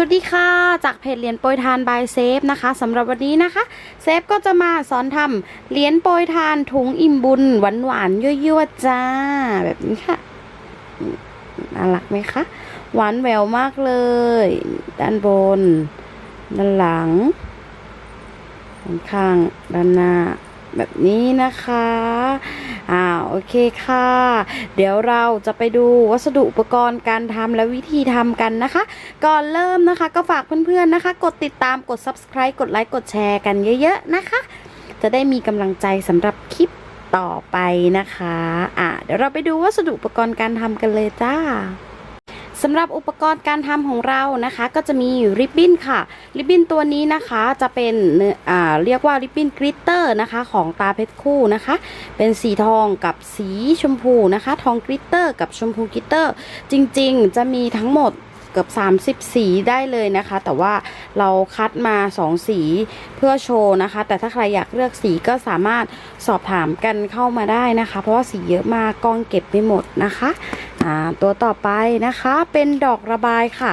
สวัสดีค่ะ จากเพจเหรียญโปรยทานบายเซฟนะคะสำหรับวันนี้นะคะเซฟก็จะมาสอนทำเหรียญโปรยทานถุงอิ่มบุญหวานหวานยั่วๆจ้า แบบนี้ค่ะน่ารักไหมคะ หวานแหววมากเลย ด้านบน ด้านหลังด้านข้างด้านหน้าแบบนี้นะคะ อ่าโอเคค่ะ เดี๋ยวเราจะไปดูวัสดุอุปกรณ์การทำและวิธีทำกันนะคะ ก่อนเริ่มนะคะก็ฝากเพื่อนๆนะคะ กดติดตามกด subscribe กดไลค์กดแชร์กันเยอะๆนะคะ จะได้มีกำลังใจสำหรับคลิปต่อไปนะคะ อ่าเดี๋ยวเราไปดูวัสดุอุปกรณ์การทำกันเลยจ้า สำหรับอุปกรณ์การทำของเรานะคะ ก็จะมีริบบิ้นค่ะ ริบบิ้นตัวนี้นะคะจะเป็นเรียกว่าริบบิ้นกริตเตอร์นะคะของตาเพชรคู่นะคะ เป็นสีทองกับสีชมพูนะคะ ทองกริตเตอร์กับชมพูกริตเตอร์ จริงๆ จะมีทั้งหมดเกือบ 30 สีได้เลยนะคะ แต่ว่าเราคัดมา 2 สีเพื่อโชว์นะคะ แต่ถ้าใครอยากเลือกสีก็สามารถสอบถามกันเข้ามาได้นะคะ เพราะว่าสีเยอะมากกล้องเก็บไม่หมดนะคะ ตัวต่อไปนะคะเป็นดอกระบายค่ะ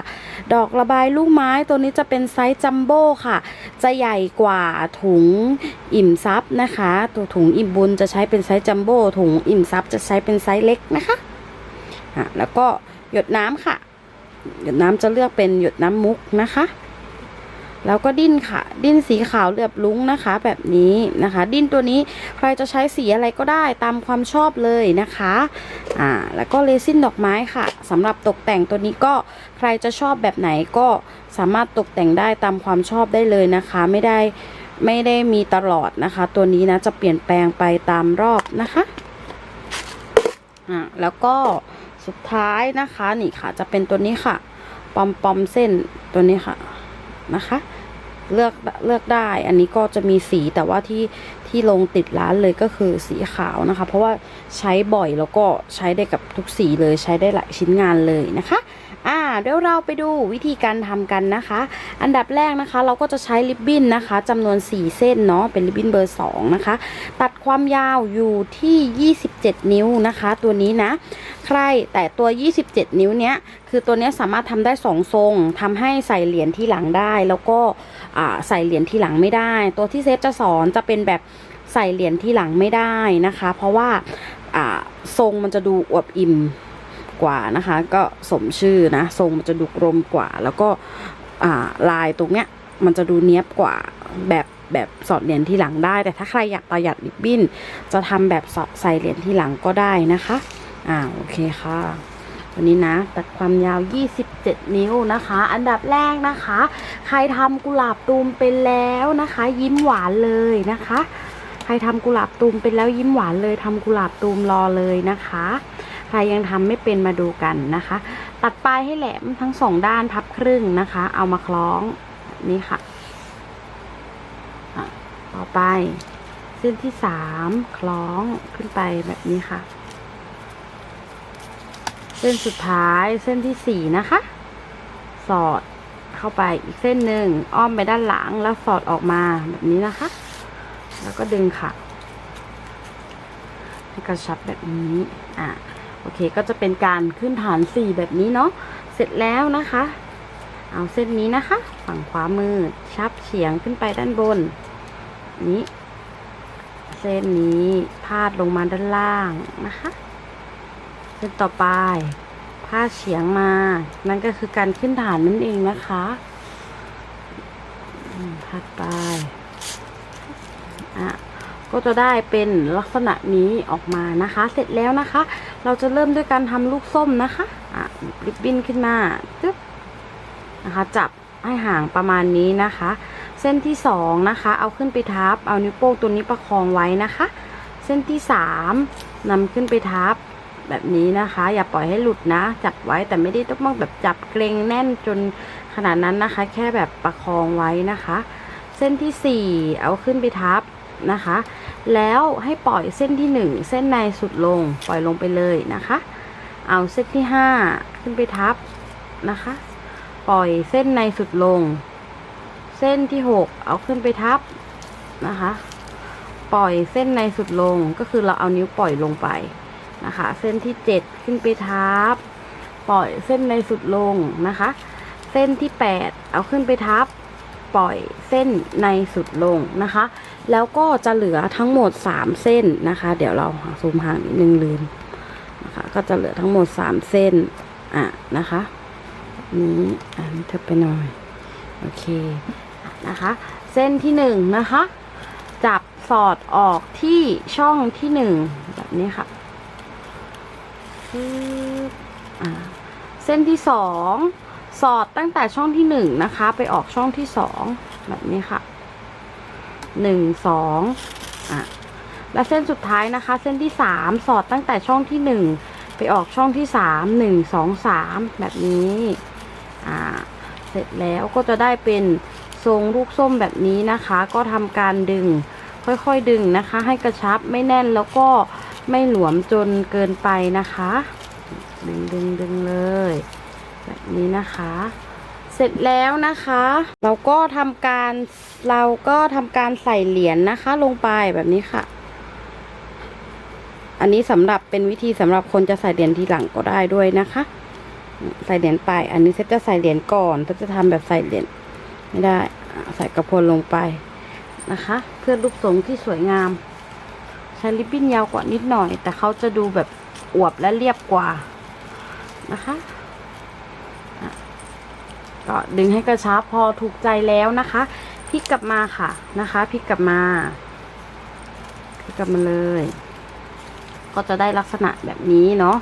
ดอกระบายลูกไม้ตัวนี้จะเป็นไซส์จัมโบ้ค่ะ จะใหญ่กว่าถุงอิ่มซับนะคะ ตัวถุงอิ่มบุญจะใช้เป็นไซส์จัมโบ้ถุงอิ่มซับจะใช้เป็นไซส์เล็กนะคะะแล้วก็หยดน้ำค่ะ หยดน้ำจะเลือกเป็นหยดน้ำมุกนะคะ แล้วก็ดิ้นค่ะ ดิ้นสีขาวเหลือบลุ้งนะคะ แบบนี้นะคะ ดิ้นตัวนี้ใครจะใช้สีอะไรก็ได้ตามความชอบเลยนะคะอ่าแล้วก็เรซินดอกไม้ค่ะสำหรับตกแต่งตัวนี้ก็ใครจะชอบแบบไหนก็สามารถตกแต่งได้ตามความชอบได้เลยนะคะ ไม่ได้ไม่ได้มีตลอดนะคะ ตัวนี้นะจะเปลี่ยนแปลงไปตามรอบนะคะอ่าแล้วก็สุดท้ายนะคะนี่ค่ะจะเป็นตัวนี้ค่ะ ปอมปอมเส้นตัวนี้ค่ะนะคะ เลือกเลือกได้ อันนี้ก็จะมีสีแต่ว่าที่ที่ลงติดร้านเลยก็คือสีขาวนะคะ เพราะว่าใช้บ่อยแล้วก็ใช้ได้กับทุกสีเลยใช้ได้หลายชิ้นงานเลยนะคะอ่าเดี๋ยวเราไปดูวิธีการทำกันนะคะ อันดับแรกนะคะ เราก็จะใช้ริบบิ้นนะคะจำนวน 4 เส้นเนาะเป็นริบบิ้นเบอร์ 2 นะคะ ตัดความยาวอยู่ที่ 27 นิ้วนะคะ ตัวนี้นะ ใครแต่ตัว 27 นิ้วเนี้ยคือตัวเนี้ยสามารถทำได้2ทรงทำให้ใส่เหรียญที่หลังได้ แล้วก็ใส่เหรียญที่หลังไม่ได้ ตัวที่เซฟจะสอนจะเป็นแบบใส่เหรียญที่หลังไม่ได้นะคะ เพราะว่าทรงมันจะดูอวบอิ่มกว่านะคะ ก็สมชื่อนะทรงมันจะดูกลมกว่า แล้วก็ลายตรงเนี้ยมันจะดูเนี้ยบกว่าแบบแบบสอดเหรียญที่หลังได้ แต่ถ้าใครอยากประหยัดริบบิ้น จะทำแบบสอดใส่เหรียญที่หลังก็ได้นะคะ อ่าโอเคค่ะตัวนี้นะตัดความยาว 27 นิ้วนะคะ อันดับแรกนะคะ ใครทำกุหลาบตูมเป็นแล้วนะคะ ยิ้มหวานเลยนะคะ ใครทำกุหลาบตูมเป็นแล้วยิ้มหวานเลยทำกุหลาบตูมรอเลยนะคะ ใครยังทำไม่เป็นมาดูกันนะคะ ตัดปลายให้แหลมทั้งสองด้านพับครึ่งนะคะ เอามาคล้องนี่ค่ะอะต่อไป เส้นที่สามคล้องขึ้นไปแบบนี้ค่ะ ส้นสุดท้ายเส้นที่สี่นะคะ สอดเข้าไปอีกเส้นหนึ่งอ้อมไปด้านหลังแล้วสอดออกมาแบบนี้นะคะ แล้วก็ดึงค่ะให้กระชับแบบนี้อะโอเคก็จะเป็นการขึ้นฐานสี่แบบนี้เนาะเสร็จแล้วนะคะ เอาเส้นนี้นะคะ ฝั่งขวามือชับเฉียงขึ้นไปด้านบน นี้ เส้นนี้พาดลงมาด้านล่างนะคะ เส้นต่อไปพาเฉียงมา นั่นก็คือการขึ้นฐานนั่นเองนะคะอืมพาดไปอะก็จะได้เป็นลักษณะนี้ออกมานะคะ เสร็จแล้วนะคะ เราจะเริ่มด้วยการทำลูกส้มนะคะอะริบบิ้นขึ้นมาตึ๊บนะคะ จับให้ห่างประมาณนี้นะคะ เส้นที่สองนะคะ เอาขึ้นไปทับ เอานิ้วโป้งตัวนี้ประคองไว้นะคะ เส้นที่สามนำขึ้นไปทับ แบบนี้นะคะ อย่าปล่อยให้หลุดนะ จับไว้แต่ไม่ได้ต้องแบบจับเกรงแน่นจนขนาดนั้นนะคะ แค่แบบประคองไว้นะคะ เส้นที่สี่เอาขึ้นไปทับนะคะ แล้วให้ปล่อยเส้นที่หนึ่งเส้นในสุดลงปล่อยลงไปเลยนะคะ เอาเส้นที่ห้าขึ้นไปทับนะคะ ปล่อยเส้นในสุดลง เส้นที่หกเอาขึ้นไปทับนะคะ ปล่อยเส้นในสุดลงก็คือเราเอานิ้วปล่อยลงไป นะคะ เส้นที่เจ็ดขึ้นไปทับ ปล่อยเส้นในสุดลงนะคะ เส้นที่แปดเอาขึ้นไปทับ ปล่อยเส้นในสุดลงนะคะ แล้วก็จะเหลือทั้งหมด 3 เส้นนะคะ เดี๋ยวเราซูมห่างนิดนึงลืมนะคะ ก็จะเหลือทั้งหมด 3 เส้นอะนะคะนี้อันนี้เธอไปหน่อยโอเคนะคะ เส้นที่หนึ่งนะคะ จับสอดออกที่ช่องที่หนึ่งแบบนี้ค่ะ ปึ๊บอ่าเส้นที่สองสอดตั้งแต่ช่องที่หนึ่งนะคะ ไปออกช่องที่สองแบบนี้ค่ะหนึ่งสองอะและเส้นสุดท้ายนะคะ เส้นที่สามสอดตั้งแต่ช่องที่หนึ่งไปออกช่องที่สามหนึ่งสองสามแบบนี้อ่าเสร็จแล้วก็จะได้เป็นทรงลูกส้มแบบนี้นะคะ ก็ทำการดึงค่อยๆดึงนะคะ ให้กระชับไม่แน่นแล้วก็ ไม่หลวมจนเกินไปนะคะ ดึงดึงดึงเลย แบบนี้นะคะ เสร็จแล้วนะคะ เราก็ทำการเราก็ทำการใส่เหรียญนะคะลงไปแบบนี้ค่ะ อันนี้สำหรับเป็นวิธีสำหรับคนจะใส่เหรียญทีหลังก็ได้ด้วยนะคะ ใส่เหรียญไป อันนี้เซจะใส่เหรียญก่อนเซจะทำแบบใส่เหรียญไม่ได้ใส่กระพลลงไปนะคะ เพื่อรูปทรงที่สวยงาม ช้ริบบิ้นยาวกว่านิดหน่อย แต่เขาจะดูแบบอวบและเรียบกว่านะคะอะก็ดึงให้กระชับพอถูกใจแล้วนะคะพลิกกลับมาค่ะนะคะพลิกกลับมาพลิกกลับมาเลย ก็จะได้ลักษณะแบบนี้เนาะ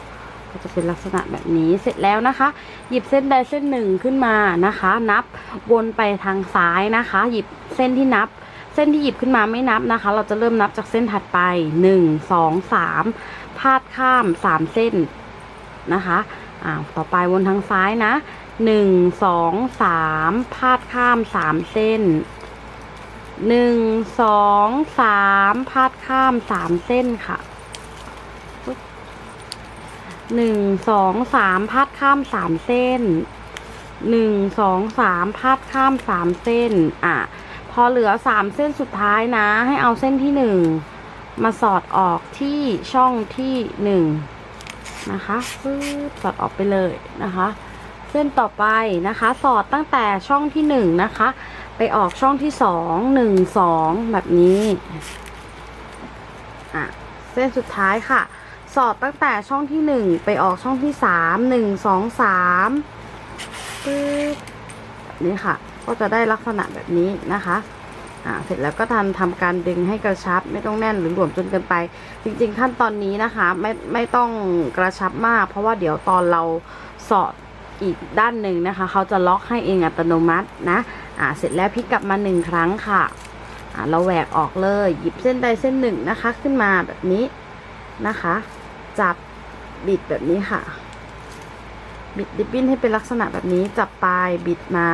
ก็จะเป็นลักษณะแบบนี้เสร็จแล้วนะคะ หยิบเส้นใดเส้นหนึ่งขึ้นมานะคะ นับวนไปทางซ้ายนะคะ หยิบเส้นที่นับ เส้นที่หยิบขึ้นมาไม่นับนะคะ เราจะเริ่มนับจากเส้นถัดไปหนึ่งสองสามพาดข้ามสามเส้นนะคะอ่าต่อไปวนทางซ้ายนะหนึ่งสองสามพาดข้ามสามเส้นหนึ่งสองสามพาดข้ามสามเส้นค่ะหนึ่งสองสามพาดข้ามสามเส้นหนึ่งสองสามพาดข้ามสามเส้นอะ พอเหลือสามเส้นสุดท้ายนะ ให้เอาเส้นที่หนึ่งมาสอดออกที่ช่องที่หนึ่งนะคะปึ๊บสอดออกไปเลยนะคะ เส้นต่อไปนะคะ สอดตั้งแต่ช่องที่หนึ่งนะคะ ไปออกช่องที่สองหนึ่งสองแบบนี้อะเส้นสุดท้ายค่ะ สอดตั้งแต่ช่องที่หนึ่งไปออกช่องที่สามหนึ่งสองสามปึ๊บนี้ค่ะ ก็จะได้ลักษณะแบบนี้นะคะอ่าเสร็จแล้วก็ทำทำการดึงให้กระชับ ไม่ต้องแน่นหรือหลวมจนเกินไป จริง ๆ ขั้นตอนนี้นะคะไม่ไม่ต้องกระชับมาก เพราะว่าเดี๋ยวตอนเราสอดอีกด้านหนึ่งนะคะ เขาจะล็อกให้เองอัตโนมัตินะอ่าเสร็จแล้วพลิกกลับมาหนึ่งครั้งค่ะอ่าเราแหวกออกเลย หยิบเส้นใดเส้นหนึ่งนะคะ ขึ้นมาแบบนี้นะคะ จับบิดแบบนี้ค่ะ บิดดิบบิ้นให้เป็นลักษณะแบบนี้จับปลายบิดมา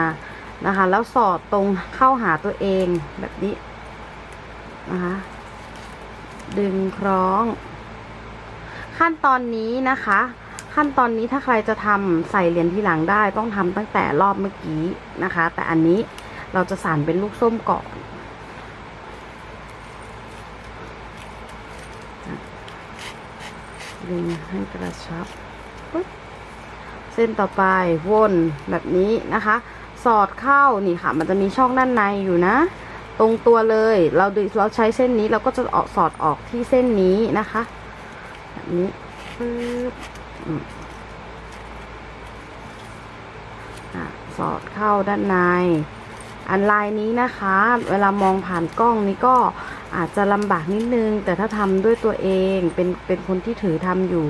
นะคะ แล้วสอดตรงเข้าหาตัวเองแบบนี้นะคะ ดึงคล้อง ขั้นตอนนี้นะคะ ขั้นตอนนี้ถ้าใครจะทำใส่เหรียญที่หลังได้ต้องทำตั้งแต่รอบเมื่อกี้นะคะ แต่อันนี้เราจะสานเป็นลูกส้มก่อนดึงให้กระชับ เส้นต่อไปวนแบบนี้นะคะ สอดเข้านี่ค่ะ มันจะมีช่องด้านในอยู่นะ ตรงตัวเลย เราดูเราใช้เส้นนี้เราก็จะออกสอดออกที่เส้นนี้นะคะแบบนี้ปึ๊บอืมอะสอดเข้าด้านใน อันลายนี้นะคะ เวลามองผ่านกล้องนี้ก็อาจจะลำบากนิดนึง แต่ถ้าทำด้วยตัวเองเป็นเป็นคนที่ถือทำอยู่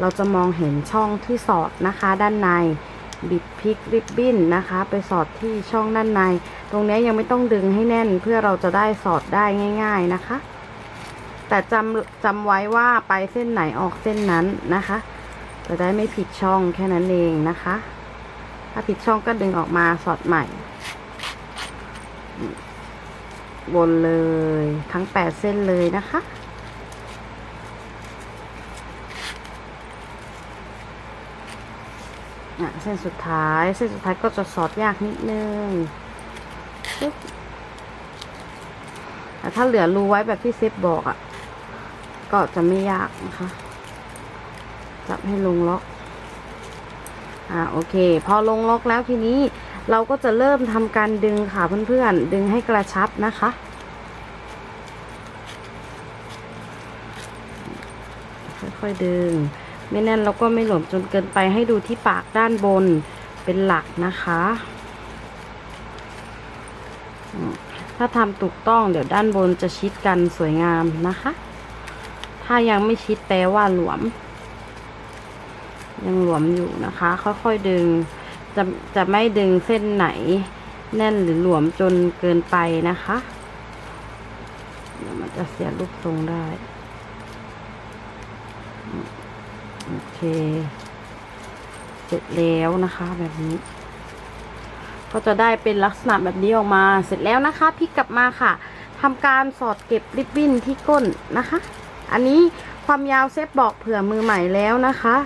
เราจะมองเห็นช่องที่สอดนะคะด้านใน บิดพลิกริบบิ้นนะคะ ไปสอดที่ช่องด้านใน ตรงนี้ยังไม่ต้องดึงให้แน่นเพื่อเราจะได้สอดได้ง่าย ๆนะคะ แต่จำจำไว้ว่าไปเส้นไหนออกเส้นนั้นนะคะ จะได้ไม่ผิดช่องแค่นั้นเองนะคะ ถ้าผิดช่องก็ดึงออกมาสอดใหม่วนเลยทั้งแปดเส้นเลยนะคะ อะเส้นสุดท้ายเส้นสุดท้ายก็จะสอดยากนิดนึงแต่ถ้าเหลือรูไว้แบบที่เซฟบอกอะ่ะ ก็จะไม่ยากนะคะ จับให้ลงล็อก อ่าโอเค พอลงล็อกแล้วทีนี้เราก็จะเริ่มทำการดึงค่ะเพื่อนๆ ดึงให้กระชับนะคะค่อยๆดึง ไม่แน่นแล้วก็ไม่หลวมจนเกินไปให้ดูที่ปากด้านบนเป็นหลักนะคะ ถ้าทำถูกต้องเดี๋ยวด้านบนจะชิดกันสวยงามนะคะ ถ้ายังไม่ชิดแปลว่าหลวม ยังหลวมอยู่นะคะ ค่อยๆดึงจะจะไม่ดึงเส้นไหนแน่นหรือหลวมจนเกินไปนะคะ เดี๋ยวมันจะเสียรูปทรงได้อืมโอ เคเสร็จแล้วนะคะแบบนี้ ก็จะได้เป็นลักษณะแบบนี้ออกมาเสร็จแล้วนะคะพลิกกลับมาค่ะทำการสอดเก็บริบบิ้นที่ก้นนะคะ อันนี้ความยาวเซฟบอกเผื่อมือใหม่แล้วนะคะ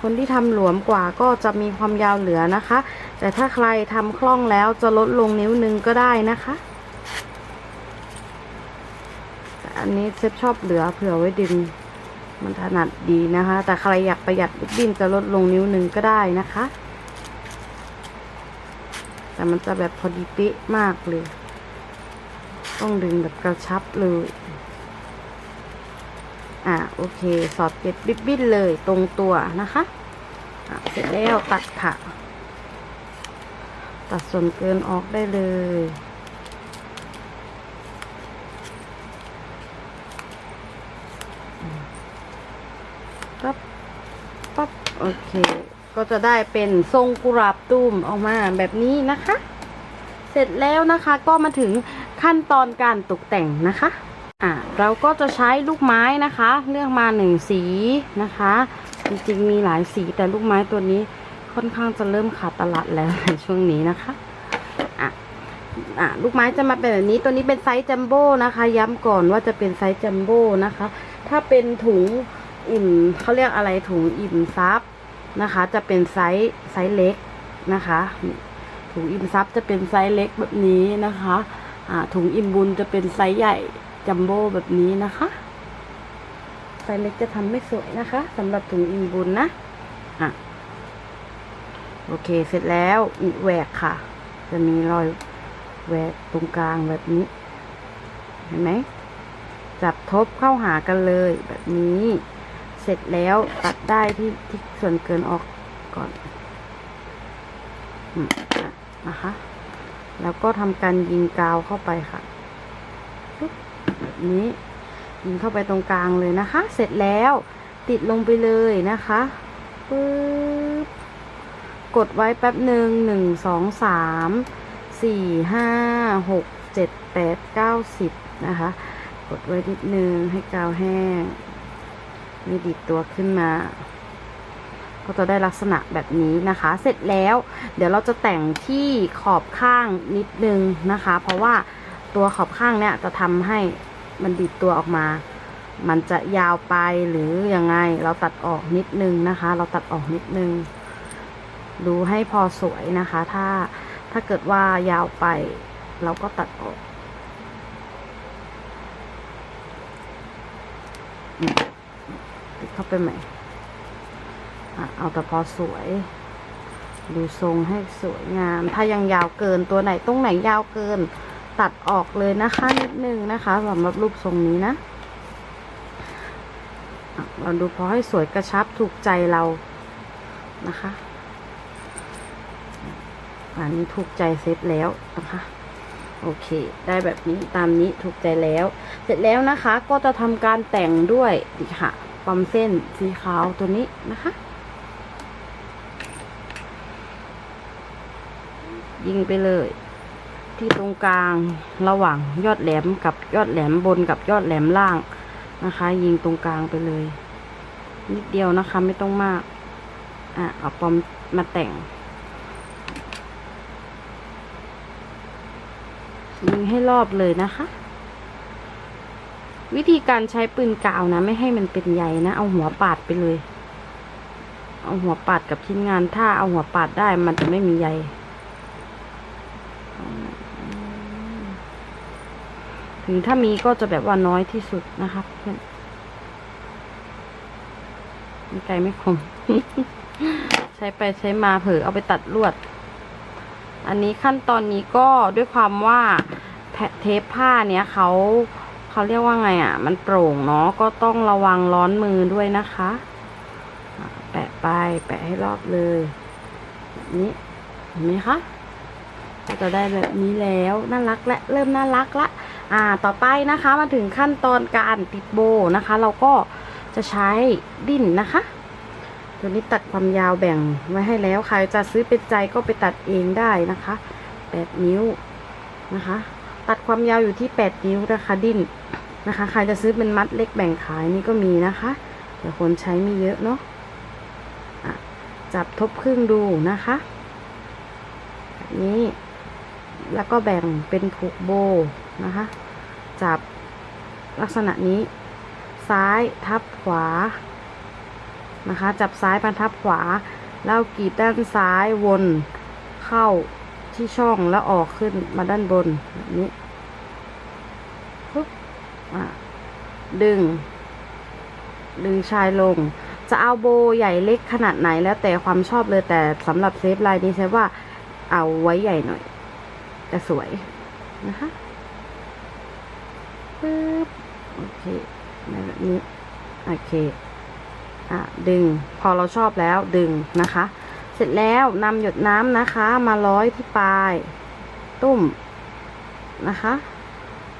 คนที่ทำหลวมกว่าก็จะมีความยาวเหลือนะคะ แต่ถ้าใครทำคล่องแล้วจะลดลงนิ้วหนึงก็ได้นะคะอันนี้เซฟชอบเหลือเผื่อไว้ดึง มันถนัดดีนะคะ แต่ใครอยากประหยัดริบบิ้นจะลดลงนิ้วหนึ่งก็ได้นะคะ แต่มันจะแบบพอดีเป๊ะมากเลย ต้องดึงแบบกระชับเลย อะโอเค สอดเก็บริบบิ้นเลยตรงตัวนะคะอะเสร็จแล้วตัดค่ะ ตัดส่วนเกินออกได้เลย ปั๊บปั๊บโอเค ก็จะได้เป็นทรงกุหลาบตุ้มออกมาแบบนี้นะคะ เสร็จแล้วนะคะก็มาถึงขั้นตอนการตกแต่งนะคะอ่าเราก็จะใช้ลูกไม้นะคะ เลือกมาหนึ่งสีนะคะ จริงๆมีหลายสีแต่ลูกไม้ตัวนี้ค่อนข้างจะเริ่มขาดตลาดแล้วในช่วงนี้นะคะอะอะลูกไม้จะมาเป็นแบบนี้ตัวนี้เป็นไซส์จัมโบ้นะคะ ย้ำก่อนว่าจะเป็นไซส์จัมโบ้นะคะ ถ้าเป็นถุง อิ่มเขาเรียกอะไรถุงอิ่มซับนะคะ จะเป็นไซส์ไซส์เล็กนะคะ ถุงอิ่มซับจะเป็นไซส์เล็กแบบนี้นะคะอ่าถุงอิ่มบุญจะเป็นไซส์ใหญ่จัมโบ้แบบนี้นะคะไซส์เล็กจะทำไม่สวยนะคะสำหรับถุงอิ่มบุญนะอะโอเคเสร็จแล้วอีแหวกค่ะ จะมีรอยแหวกตรงกลางแบบนี้ เห็นไหมจับทบเข้าหากันเลยแบบนี้ เสร็จแล้วตัดได้ที่ที่ส่วนเกินออกก่อนนะคะ แล้วก็ทำการยิงกาวเข้าไปค่ะแบบนี้ ยิงเข้าไปตรงกลางเลยนะคะ เสร็จแล้วติดลงไปเลยนะคะปึ๊บกดไว้แป๊บหนึ่งหนึ่งสองสามสี่ห้าหกเจ็ดแปดเก้าสิบนะคะ กดไว้นิดนึงให้กาวแห้ง ไม่ดิดตัวขึ้นมา ก็จะได้ลักษณะแบบนี้นะคะ เสร็จแล้ว เดี๋ยวเราจะแต่งที่ขอบข้างนิดนึงนะคะ เพราะว่าตัวขอบข้างเนี่ยจะทำให้มันดิดตัวออกมา มันจะยาวไปหรือยังไง เราตัดออกนิดนึงนะคะ เราตัดออกนิดนึง ดูให้พอสวยนะคะ ถ้าถ้าเกิดว่ายาวไป เราก็ตัดออกอืมติด เข้าไปใหม่อะเอาแต่พอสวย ดูทรงให้สวยงาม ถ้ายังยาวเกินตัวไหนตรงไหนยาวเกิน ตัดออกเลยนะคะนิดนึงนะคะสำหรับรูปทรงนี้นะเราดูพอให้สวยกระชับถูกใจเรานะคะ อันนี้ถูกใจเสร็จแล้วนะคะ โอเค ได้แบบนี้ตามนี้ถูกใจแล้ว เสร็จแล้วนะคะก็จะทำการแต่งด้วยนี่ค่ะ ปั๊มเส้นสีขาวตัวนี้นะคะ ยิงไปเลย ที่ตรงกลางระหว่างยอดแหลมกับยอดแหลมบนกับยอดแหลมล่างนะคะ ยิงตรงกลางไปเลย นิดเดียวนะคะไม่ต้องมาก อะเอาปอมมาแต่งยิงให้รอบเลยนะคะ วิธีการใช้ปืนกาวนะ ไม่ให้มันเป็นใยนะ เอาหัวปาดไปเลย เอาหัวปาดกับชิ้นงานถ้าเอาหัวปาดได้มันจะไม่มีใยถึงถ้ามีก็จะแบบว่าน้อยที่สุดนะคะเพื่อนมีไกลไม่คม ใช้ไปใช้มาเผลอเอาไปตัดลวด อันนี้ขั้นตอนนี้ก็ด้วยความว่าเทปผ้าเนี้ยเขา เขาเรียกว่าไงอะ มันโปร่งเนาะก็ต้องระวังร้อนมือด้วยนะคะ แปะไปแปะให้รอบเลยแบบนี้เห็นไหมคะก็จะได้แบบนี้แล้วน่ารักและเริ่มน่ารักละอ่าต่อไปนะคะมาถึงขั้นตอนการติดโบนะคะ เราก็จะใช้ดิ้นนะคะ ตัวนี้ตัดความยาวแบ่งไว้ให้แล้วใครจะซื้อเป็นใจก็ไปตัดเองได้นะคะ8นิ้วนะคะ ตัดความยาวอยู่ที่8นิ้วนะคะ ดิ้น นะคะ ใครจะซื้อเป็นมัดเล็กแบ่งขายนี่ก็มีนะคะแต่คนใช้ไม่เยอะเนาะะจับทบครึ่งดูนะคะแบบนี้แล้วก็แบ่งเป็นผูกโบนะคะ จับลักษณะนี้ ซ้ายทับขวานะคะ จับซ้ายมาทับขวา แล้วกรีดด้านซ้ายวนเข้าที่ช่องแล้วออกขึ้นมาด้านบนแบบนี้ ดึง ดึงชายลง จะเอาโบใหญ่เล็กขนาดไหนแล้วแต่ความชอบเลยแต่สำหรับเซฟลายนี้เซฟว่าเอาไว้ใหญ่หน่อยจะสวยนะคะปึ๊บโอเคแบบนี้โอเคอะดึงพอเราชอบแล้วดึงนะคะ เสร็จแล้วนำหยดน้ำนะคะ มาร้อยที่ปลาย ตุ้มนะคะ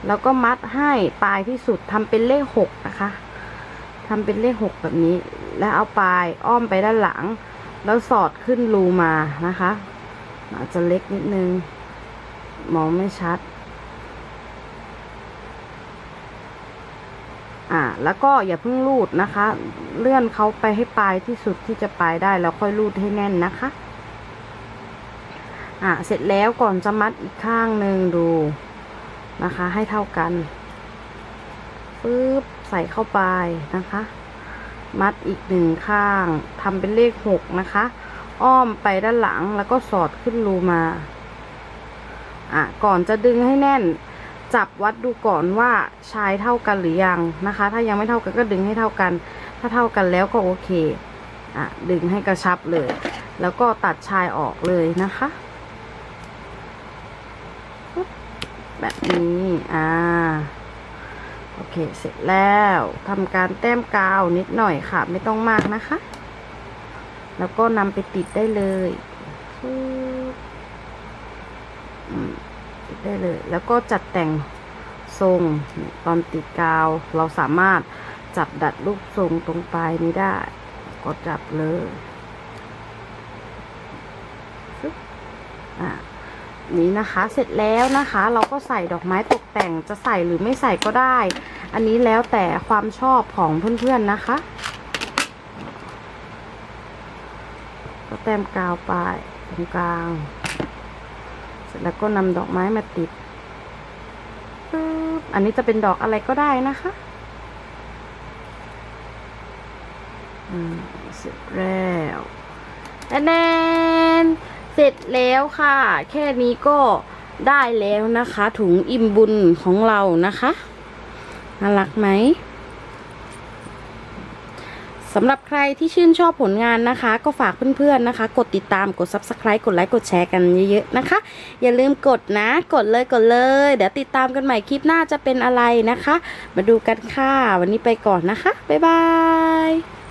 แล้วก็มัดให้ปลายที่สุดทำเป็นเลขหกนะคะทำเป็นเลขหกแบบนี้ แล้วเอาปลายอ้อมไปด้านหลัง แล้วสอดขึ้นรูมานะคะ อาจจะเล็กนิดนึง มองไม่ชัด อ่า แล้วก็อย่าเพิ่งรูดนะคะ เลื่อนเขาไปให้ปลายที่สุดที่จะปลายได้แล้วค่อยรูดให้แน่นนะคะ อ่าเสร็จแล้วก่อนจะมัดอีกข้างหนึ่งดู นะคะให้เท่ากันปึ๊บใส่เข้าไปนะคะ มัดอีกหนึ่งข้างทำเป็นเลขหกนะคะ อ้อมไปด้านหลังแล้วก็สอดขึ้นรูมาอะก่อนจะดึงให้แน่น จับวัดดูก่อนว่าชายเท่ากันหรือยังนะคะ ถ้ายังไม่เท่ากันก็ดึงให้เท่ากัน ถ้าเท่ากันแล้วก็โอเคอะดึงให้กระชับเลย แล้วก็ตัดชายออกเลยนะคะปึ๊บ แบบนี้ อ่า โอเค เสร็จแล้วทำการแต้มกาวนิดหน่อยค่ะ ไม่ต้องมากนะคะ แล้วก็นำไปติดได้เลยอืมติดได้เลย แล้วก็จัดแต่งทรงตอนติดกาว เราสามารถจับดัดรูปทรงตรงปลายนี้ได้ ก็จับเลยอะ นี้นะคะ เสร็จแล้วนะคะ เราก็ใส่ดอกไม้ตกแต่งจะใส่หรือไม่ใส่ก็ได้ อันนี้แล้วแต่ความชอบของเพื่อนๆนะคะก็แต้มกาวไปตรงกลาง เสร็จแล้วก็นำดอกไม้มาติดอันนี้จะเป็นดอกอะไรก็ได้นะคะอืมเสร็จแล้วแน่น เสร็จแล้วค่ะ แค่นี้ก็ได้แล้วนะคะ ถุงอิ่มบุญของเรานะคะน่ารักไหมสำหรับใครที่ชื่นชอบผลงานนะคะ ก็ฝากเพื่อนๆนะคะ กดติดตามกด subscribe กดไลค์กดแชร์กันเยอะๆนะคะ อย่าลืมกดนะ กดเลยกดเลย เดี๋ยวติดตามกันใหม่คลิปหน้าจะเป็นอะไรนะคะ มาดูกันค่ะ วันนี้ไปก่อนนะคะ บ๊ายบาย